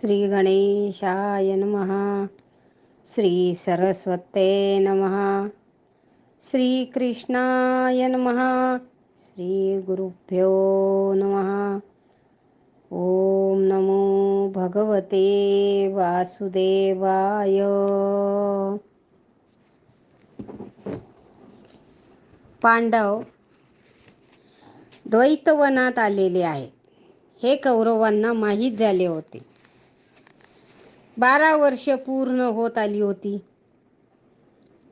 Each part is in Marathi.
श्री गणेशाय नमः। श्री सरस्वते नमः। श्रीकृष्णाय नमः। श्रीगुरुभ्यो नमः। ॐ नमो भगवते वासुदेवाय। पांडव द्वैतवनात आलेले आहेत. हे कौरवांना माहीत झाले होते. बारा वर्ष पूर्ण होत आली होती.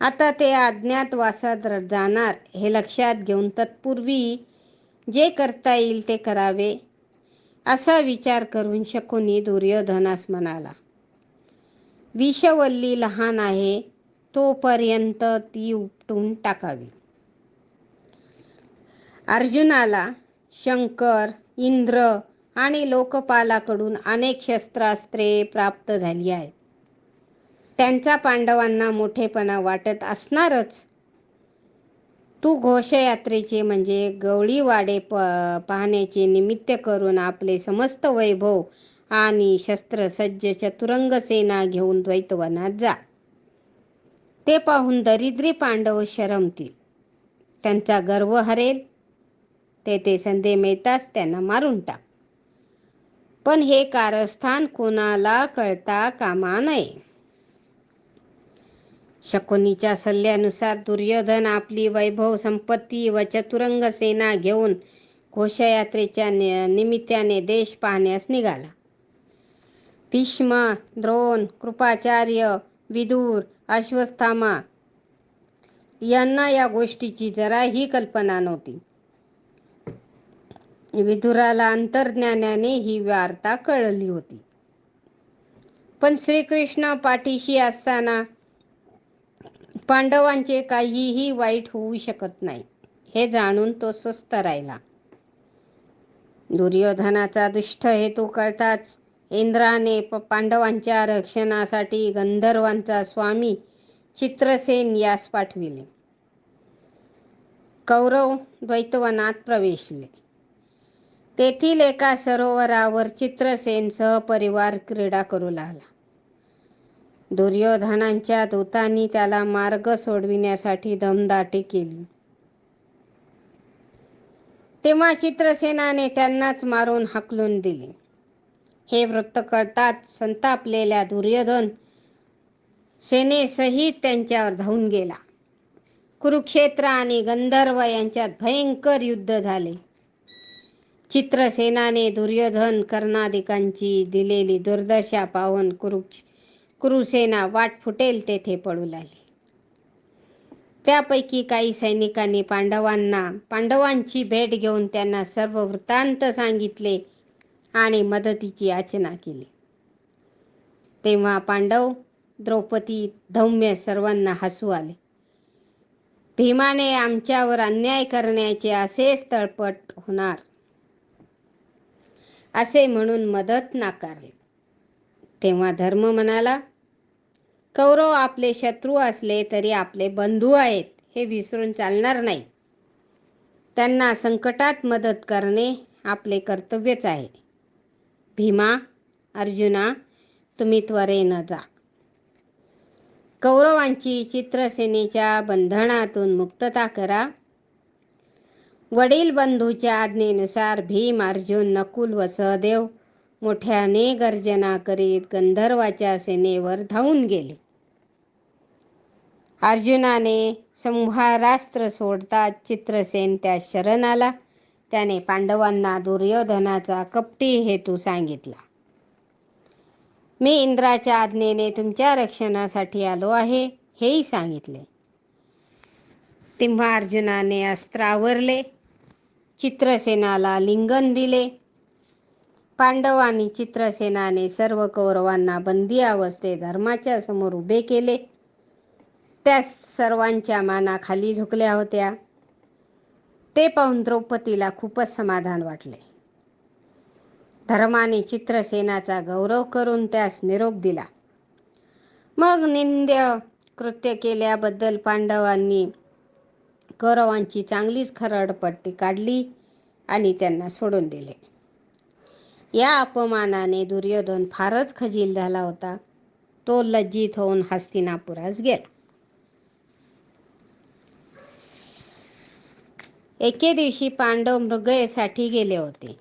आता ते अज्ञातवासात जाणार हे लक्षात घेऊन तत्पूर्वी जे करता येईल ते करावे असा विचार करून शकुनी दुर्योधनास म्हणाला विषवल्ली लहान आहे तोपर्यंत ती उपटून टाकावी. अर्जुनाला शंकर इंद्र आणि लोकपालाकडून अनेक शस्त्रास्त्रे प्राप्त झाली आहेत. त्यांचा पांडवांना मोठेपणा वाटत असणारच. तू घोषयात्रेचे म्हणजे गवळीवाडे प पाहण्याचे निमित्त करून आपले समस्त वैभव आणि शस्त्रसज्ज चतुरंग सेना घेऊन द्वैतवनात जा. ते पाहून दरिद्री पांडव शरमतील. त्यांचा गर्व हरेल. ते ते संधी मिळताच त्यांना मारून टाक. पण हे कारस्थान कोणाला कळता कामा नये. शकुनीच्या सल्ल्यानुसार दुर्योधन आपली वैभव संपत्ती व चतुरंग सेना घेऊन घोषयात्रेच्या निमित्ताने देश पाहण्यास निघाला. भीष्म द्रोण कृपाचार्य विदूर अश्वस्थामा यांना या गोष्टीची जराही कल्पना नव्हती. विदुराला अंतर्ज्ञानाने ही वार्ता कळली होती. पण श्रीकृष्ण पाठीशी असताना पांडवांचे काहीही वाईट होऊ शकत नाही हे जाणून तो स्वस्थ राहिला. दुर्योधनाचा दुष्ट हेतू कळताच इंद्राने पांडवांच्या रक्षणासाठी गंधर्वांचा स्वामी चित्रसेन यास पाठविले. कौरव द्वैतवनात प्रवेशले. तेथील एका सरोवरावर चित्रसेन सहपरिवार क्रीडा करू लागला. दुर्योधनांच्या दूतांनी त्याला मार्ग सोडविण्यासाठी दमदाटी केली. तेव्हा चित्रसेनाने त्यांनाच मारून हकलून दिले. हे वृत्त कळताच संतापलेल्या दुर्योधन सेनेसहित त्यांच्यावर धावून गेला. कुरुक्षेत्र आणि गंधर्व यांच्यात भयंकर युद्ध झाले. चित्रसेनाने दुर्योधन कर्णादिकांची दिलेली दुर्दशा पाहून कुरुक्ष कुरुसेना वाट फुटेल तेथे पडू लागली. त्यापैकी काही सैनिकांनी पांडवांना पांडवांची भेट घेऊन त्यांना सर्व वृत्तांत सांगितले आणि मदतीची याचना केली. तेव्हा पांडव द्रौपदी धौम्य सर्वांना हसू आले. भीमाने आमच्यावर अन्याय करण्याचे असेच तळपट होणार. असे म्हणून मदत नाकारली. तेव्हा धर्म म्हणाला कौरव आपले शत्रू असले तरी आपले बंधू आहेत हे विसरून चालणार नाही. त्यांना संकटात मदत करणे आपले कर्तव्यच आहे. भीमा अर्जुना तुम्ही त्वरेनं जा. कौरवांची चित्रसेनेच्या बंधनातून मुक्तता करा. वडील बंधूच्या आज्ञेनुसार भीम अर्जुन नकुल व सहदेव मोठ्याने गर्जना करीत गंधर्वाच्या सेनेवर धावून गेले. अर्जुनाने संहारास्त्र सोडताच चित्रसेन त्या शरण आला त्याने पांडवांना दुर्योधनाचा कपटी हेतू सांगितला. मी इंद्राच्या आज्ञेने तुमच्या रक्षणासाठी आलो आहे हेही सांगितले. तेव्हा अर्जुनाने अस्त्रावरले चित्रसेनाला लिंगन दिले. पांडवांनी चित्रसेनाने सर्व कौरवांना बंदी अवस्थे धर्माच्या समोर उभे केले. त्या सर्वांच्या माना खाली झुकल्या होत्या. ते पाहून द्रौपदीला खूपच समाधान वाटले. धर्माने चित्रसेनाचा गौरव करून त्यास निरोप दिला. मग निंद्य कृत्य केल्याबद्दल पांडवांनी कौरवांची चांगलीच खरडपट्टी काढली आणि त्यांना सोडून दिले. या अपमानाने दुर्योधन फारच खजील झाला होता. तो लज्जित होऊन हस्तिनापुरास गेला. एके दिवशी पांडव मृगयेसाठी गेले होते.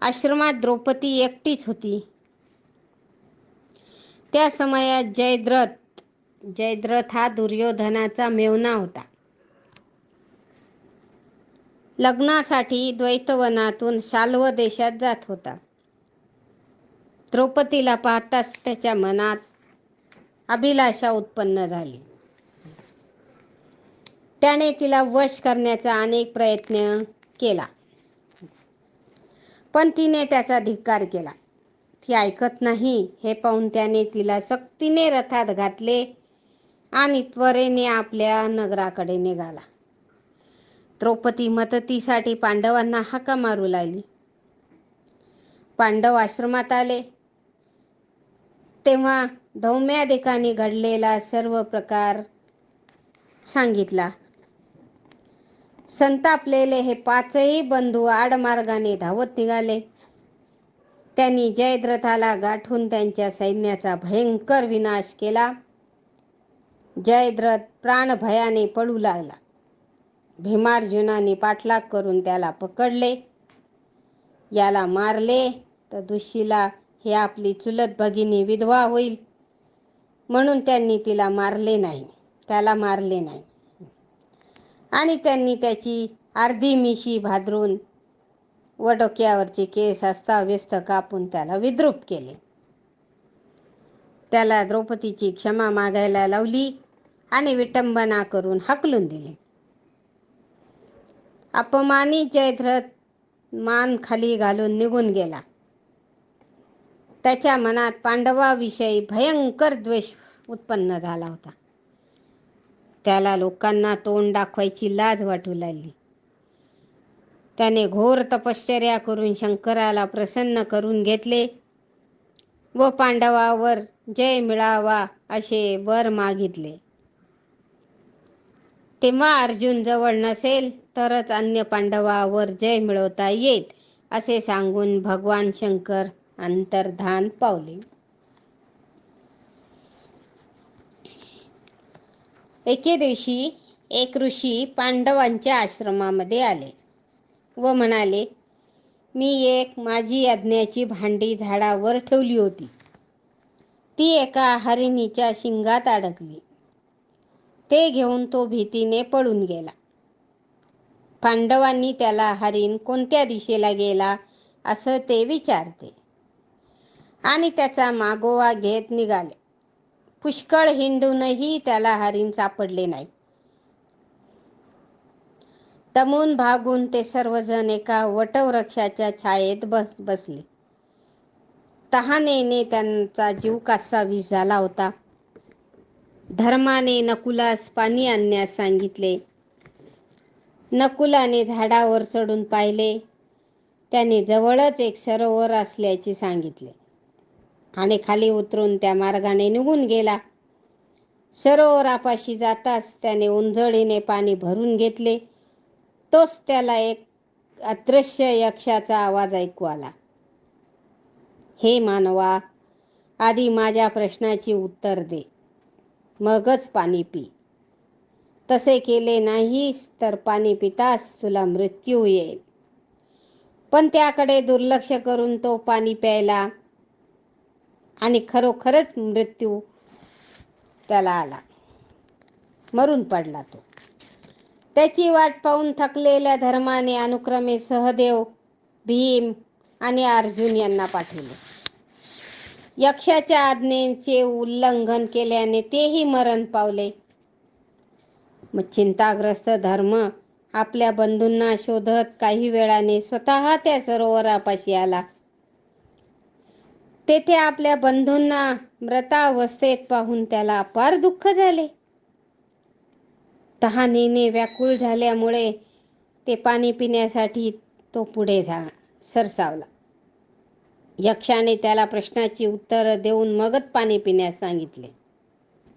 आश्रमात द्रौपदी एकटीच होती. त्या समयात जयद्रथ जयद्रथ हा दुर्योधनाचा मेवना होता. लग्नासाठी द्वैतवनातून शाल्व देशात जात होता. द्रौपदीला पाहताच त्याच्या मनात अभिलाषा उत्पन्न झाली. त्याने तिला वश करण्याचा अनेक प्रयत्न केला. पण तिने त्याचा धिक्कार केला. ती ऐकत नाही हे पाहून त्याने तिला सक्तीने रथात घातले. आणि त्वरेने आपल्या नगराकडे निघाला. द्रौपदी मदतीसाठी पांडवांना हाका मारू लागली. पांडव आश्रमात आले. तेव्हा धौम्यादिकांनी घडलेला सर्व प्रकार सांगितला. संतापलेले हे पाचही बंधू आडमार्गाने धावत निघाले. त्यांनी जयद्रथाला गाठून त्यांच्या सैन्याचा भयंकर विनाश केला. जयद्रथ प्राणभयाने पडू लागला. भीमार्जुनाने पाठलाग करून त्याला पकडले. याला मारले तर दुशीला हे आपली चुलत भगिनी विधवा होईल. म्हणून त्यांनी तिला मारले नाही. त्याला मारले नाही. आणि त्यांनी त्याची अर्धी मिशी भादरून व डोक्यावरचे केस अस्ताव्यस्त कापून त्याला विद्रूप केले. त्याला द्रौपदीची क्षमा मागायला लावली. आणि विटंबना करून हकलून दिले. अपमानी जयद्रथ मान खाली घालून निघून गेला. त्याच्या मनात पांडवाविषयी भयंकर द्वेष उत्पन्न झाला होता. त्याला लोकांना तोंड दाखवायची लाज वाटू लागली. त्याने घोर तपश्चर्या करून शंकराला प्रसन्न करून घेतले व पांडवावर जय मिळावा असे वर मागितले. तेव्हा अर्जुन जवळ नसेल तरच अन्य पांडवावर जय मिळवता येईल असे सांगून भगवान शंकर अंतर्धान पावले. एके दिवशी एक ऋषी पांडवांच्या आश्रमामध्ये आले व म्हणाले मी एक माझी यज्ञाची भांडी झाडावर ठेवली होती. ती एका हरिणीच्या शिंगात अडकली. ते घेऊन तो भीतीने पळून गेला. पांडवांनी त्याला हरिण कोणत्या दिशेला गेला असं ते विचारते. आणि त्याचा मागोवा घेत निघाले. पुष्कळ हिंडूनही त्याला हरिण सापडले नाही. तमून भागून ते सर्वजण एका वटवृक्षाच्या छायेत बस बसले. तहानेने त्यांचा जीव कासावीस झाला होता. धर्माने नकुलास पाणी आणण्यास सांगितले. नकुलाने झाडावर चढून पाहिले. त्याने जवळच एक सरोवर असल्याचे सांगितले. आणि खाली उतरून त्या मार्गाने निघून गेला. सरोवरापाशी जाताच त्याने उंजळीने पाणी भरून घेतले. तोच त्याला एक अदृश्य यक्षाचा आवाज ऐकू आला. हे मानवा आधी माझ्या प्रश्नाची उत्तर दे. मगच पाणी पी. तसे केले नाहीस तर पाणी पितास तुला मृत्यू येईल. पण त्याकडे दुर्लक्ष करून तो पाणी प्यायला आणि खरोखरच मृत्यू त्याला आला. मरून पडला तो. त्याची वाट पाहून थकलेल्या धर्माने अनुक्रमे सहदेव भीम आणि अर्जुन यांना पाठवले. यक्षाच्या आज्ञेचे उल्लंघन केल्याने तेही मरण पावले. मग चिंताग्रस्त धर्म आपल्या बंधूंना शोधत काही वेळाने स्वतः त्या सरोवरापाशी आला. तेथे आपल्या बंधूंना मृतावस्थेत पाहून त्याला अपार दुःख झाले. तहानेने व्याकुळ झाल्यामुळे ते पाणी पिण्यासाठी तो पुढे जा सरसावला. यक्षाने त्याला प्रश्नाची उत्तरं देऊन मगच पाणी पिण्यास सांगितले.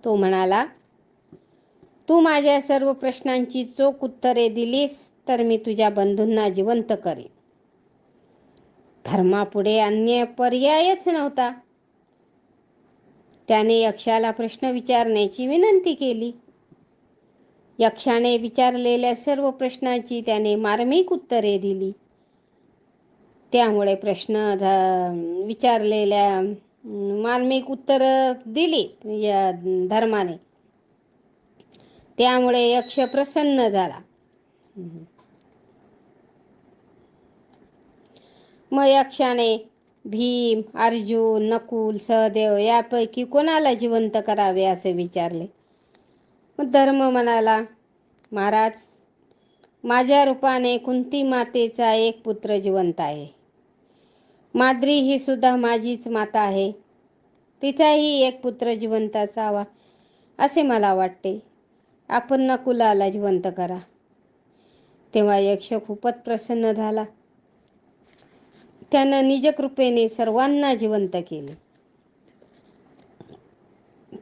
तो म्हणाला तू माझ्या सर्व प्रश्नांची चोख उत्तरे दिलीस तर मी तुझ्या बंधूंना जिवंत करेन. धर्मापुढे अन्य पर्यायच नव्हता. त्याने यक्षाला प्रश्न विचारण्याची विनंती केली. यक्षाने विचारलेल्या सर्व प्रश्नांची त्याने मार्मिक उत्तरे दिली. त्यामुळे प्रश्न विचारलेल्या मार्मिक उत्तर दिली या धर्माने. त्यामुळे यक्ष प्रसन्न झाला. मग यक्षाने भीम अर्जुन नकुल सहदेव यापैकी कोणाला जिवंत करावे असे विचारले? मग धर्म म्हणाला महाराज माझ्या रूपाने कुंती मातेचा एक पुत्र जिवंत आहे. माद्री ही सुद्धा माझीच माता आहे. तिचाही एक पुत्र जिवंत असावा असे मला वाटते. आपण नकुलाला जिवंत करा. तेव्हा यक्ष खूपच प्रसन्न झाला. त्यानं निजकृपेने सर्वांना जिवंत केले.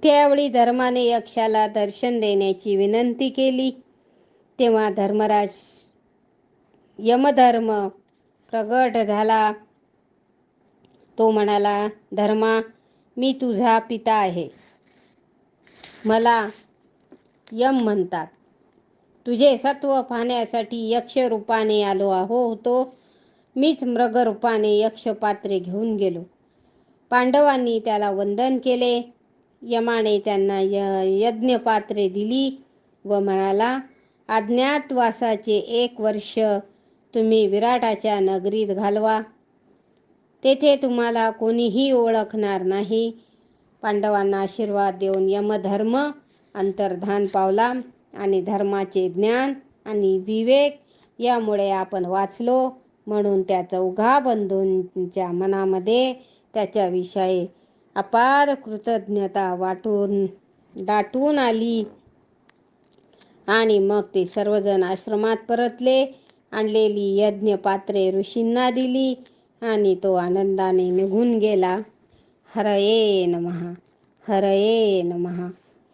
त्यावेळी धर्माने यक्षाला दर्शन देण्याची विनंती केली. तेव्हा धर्मराज यमधर्म प्रगट झाला. तो म्हणाला धर्मा मी तुझा पिता आहे. मला यम म्हणतात. तुझे सत्व पाहण्यासाठी यक्ष रूपाने आलो आहो. होतो मीच मृगरूपाने यक्ष पात्रे घेऊन गेलो. पांडवांनी त्याला वंदन केले. यमाने त्यांना य यज्ञपात्रे दिली व म्हणाला अज्ञातवासाचे एक वर्ष तुम्ही विराटाच्या नगरीत घालवा. तेथे तुम्हाला कोणीही ओळखणार नाही. पांडवांना आशीर्वाद देऊन यमधर्म अंतर्धान पावला आणि धर्माचे ज्ञान आणि विवेक यामुळे आपण वाचलो म्हणून त्या चौघा बंधूंच्या मनामध्ये त्याच्याविषयी अपार कृतज्ञता वाटून दाटून आली. आणि मग ते सर्वजण आश्रमात परतले. आणलेली यज्ञ पात्रे ऋषींना दिली आणि तो आनंदाने निघून गेला. हरये नमहा हरये नमहा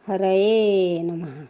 हरये नमहा